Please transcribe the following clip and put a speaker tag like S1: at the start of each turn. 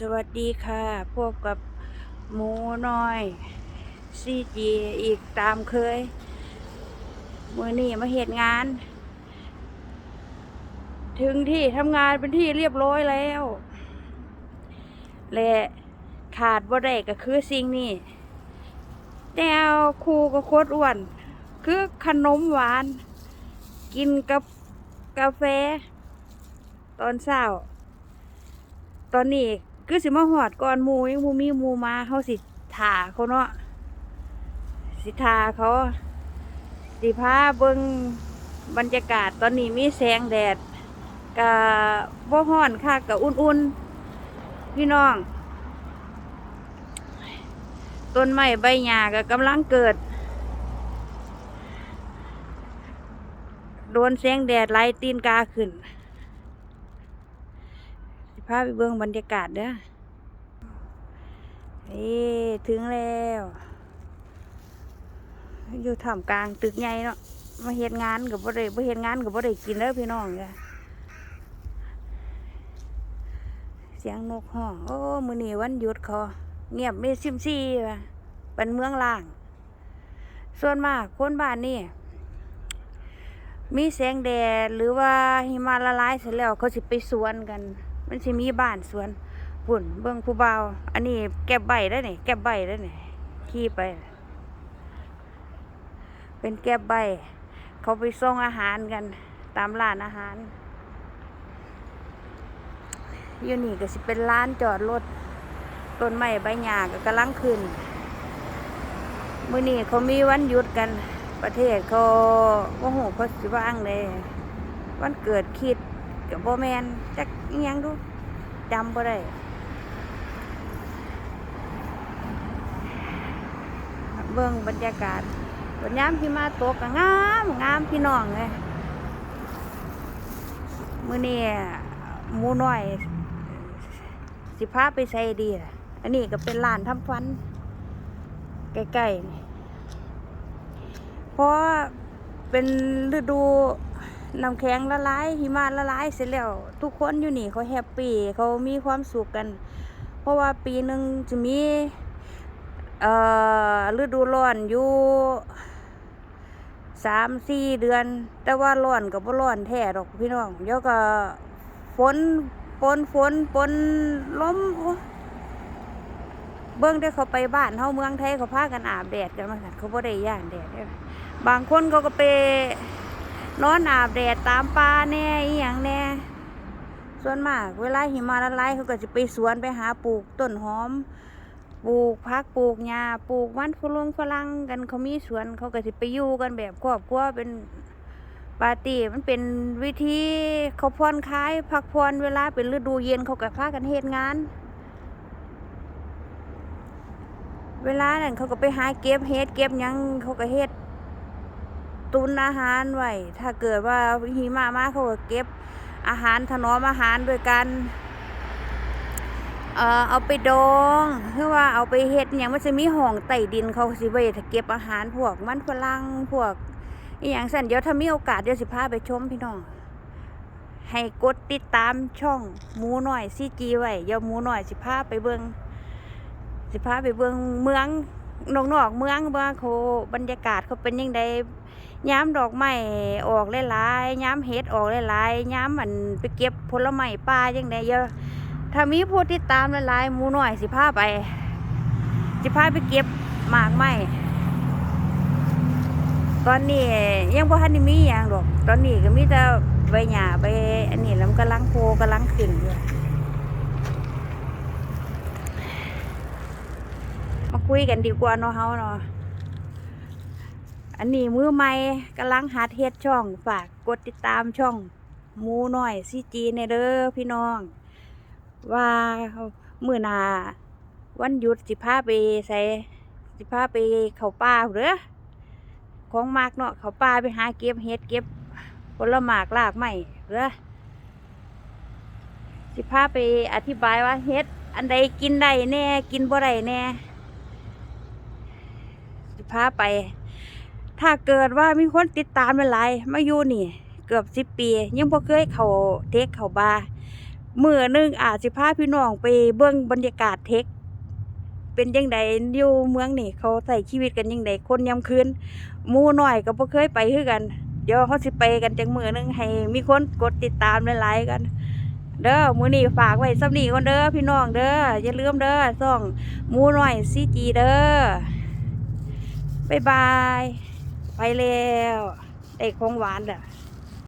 S1: สวัสดีค่ะ พบกับหมูน้อยซีจีอีกตามเคย มือนี่มาเหตุงาน ถึงที่ทำงานเป็นที่เรียบร้อยแล้ว และขาดบ่ได้ก็คือสิ่งนี้แนวครูก็โคตรอ้วน คือขนมหวาน กินกับกาแฟ ตอนเช้าตอนนี้ คือสิมาหอดก่อนมูยังมูมีมูมาเขาสิถาเขาเนาะสิถาเขา สิพาเบิงบรรยากาศตอนนี้มีแสงแดดกับบ่ฮ้อนค่ะกับอุ่นๆ พี่น้อง ต้นไม้ใบหญ้าก็กำลังเกิด โดนแสงแดดไล่ตีนกาขึ้น พาไปเบิ่งบรรยากาศเด้อเอ้ถึงแล้ว อยู่ท่ามกลางตึกใหญ่เนาะมาเฮ็ดงานกับบ่ได้บ่เฮ็ดงานกับบ่ได้กินเด้อพี่น้องจ้ะเสียงนกห้องโอ้มื้อนี้วันหยุดเขาเงียบไม่ซิมซี่ว่ะเป็นเมืองล่าง ส่วนมากคนบ้านนี่มีแสงแดดหรือว่าหิมะละลายเสร็จแล้วเขาสิไปสวนกัน มันสิมีบ้านสวนปุ่นเบิ่งผู้บ่าอันนี้แก็บใบได้นี่แก็บใบได้นี่ขี่ไป เป็นแก็บใบ เขาไปส่งอาหารกัน ตามร้านอาหารอยู่นี่ก็สิเป็นร้านจอดรถต้นไม้ใบหญ้าก็กำลังขึ้นมื้อนี้เขามีวันหยุดกันประเทศเขาบ่ฮู้เขาสิว่างเลยวันเกิดคิด กับบ่แมนจักยังดูจำบ่ได้เบิ่งบรรยากาศตอนยามพี่มาตกงามงามพี่น้องเลยมื้อนี้หมูน้อย สิพาไปใส่ดีล่ะ อันนี้ก็เป็นร้านทำฟัน ใกล้ๆเพราะเป็นฤดู น้ำแข็งละลายหิมะละลายเสร็จแล้ว ทุกคนอยู่นี่เขาแฮปปี้เขามีความสุขกัน เพราะว่าปีหนึ่งจะมีเอ่อฤดูร้อนอยู่สามสี่เดือน แต่ว่าร้อนกับว่าร้อนแท้ดอกพี่น้องเดี๋ยวก็ฝนปนฝนปนลมเบิ่งได้เขาไปบ้านเฮาเมืองไทยเขาพากันอาบแดดกันมาสั่นเขาบ่ได้ย่านแดดเด้บางคนเขาก็ไป นอนอาบแดดตามป่าแน่อีหยังแน่ ส่วนมาก เวลาหิมะละลายเขาก็จะไปสวนไปหาปลูกต้นหอม ปลูกพักปลูกหญ้าปลูกมันฝรั่งฝรั่งกันเขามีสวนเขาก็จะไปอยู่กันแบบครอบครัวเป็นปาร์ตี้มันเป็นวิธีเขาผ่อนคลายพักผ่อนเวลาเป็นฤดูเย็นเขาก็พากันเฮ็ดงาน เวลานั้นเขาก็ไปหาเก็บเฮ็ดเก็บยังเขาก็เฮ็ด ตุนอาหารไว้ถ้าเกิดว่าหิมะมาเขาก็เก็บอาหารถนอมอาหารโดยการเออเอาไปดองหรือว่าเอาไปเฮ็ดอย่างมันจะมีห้องใต้ดินเขาสิไว้เก็บอาหารพวกมันฝรั่งพวกอหย่างสั่นเดี๋ยวถ้ามีโอกาสเดี๋ยวสิพาไปชมพี่น้องให้กดติดตามช่องหมูหน่อยซีจีไว้เดี๋ยวหมูหน่อยสิพาไปเบิงสิพาไปเบิงเมือง นอกๆเมืองว่าเขาบรรยากาศเขาเป็นยังไงย้ำดอกไม้ออกหลายๆย้ำเห็ดออกหลายๆย้ำมันไปเก็บผลไม้ป่าจังไดเยอะถ้ามีผู้ติดตามหลายๆมูหน่อยสิพาไป สิพาไปเก็บหมากไม้ตอนนี้ยังบ่ทันได้มีหยังดอก ตอนนี้ก็มีแต่ใบหญ้าใบอันนี้แล้วมันกำลังโพกำลังขึ้นอยู่มา คุยกันดีกว่าเนาะเฮาเนาะอันนี้มือใหม่กำลังหัดเฮ็ดช่องฝากกดติดตามช่องหมูหน่อยซีจีในเด้อพี่น้อง ว่ามื้อหน้าวันหยุดสิพาไปใส่สิพาไปเข้าป่าเด้อของมากเนาะเข้าป่าไปหาเก็บเฮ็ดเก็บผลหมากลากไม้เด้อสิพาไปอธิบายว่าเฮ็ดอันใดกินได้แน่กินบ่ได้แน่ พาไป ถ้าเกิดว่ามีคนติดตามหลายมาอยู่นี่ เกือบสิบปี ยังบ่เคยเขาเทคเขาบาร์มื้อนึงอาจสิพาพี่น้องไปเบิ่งบรรยากาศเทค เป็นจังไดอยู่เมืองนี่ เขาใช้ชีวิตกันจังไดคนยามคืนมู่น้อยก็บ่เคยไปคือกัน เดี๋ยวเขาสิไปกันจังมือนึงให้ มีคนกดติดตามหลายๆกันเด้อมือนี้ฝากไว้สำนี้ก่อนเด้อพี่น้องเด้ออย่าลืมเด้อซ่องมู่น้อย CG เด้อ บ๊ายบาย ไปแล้วได้ของหวานเด้อ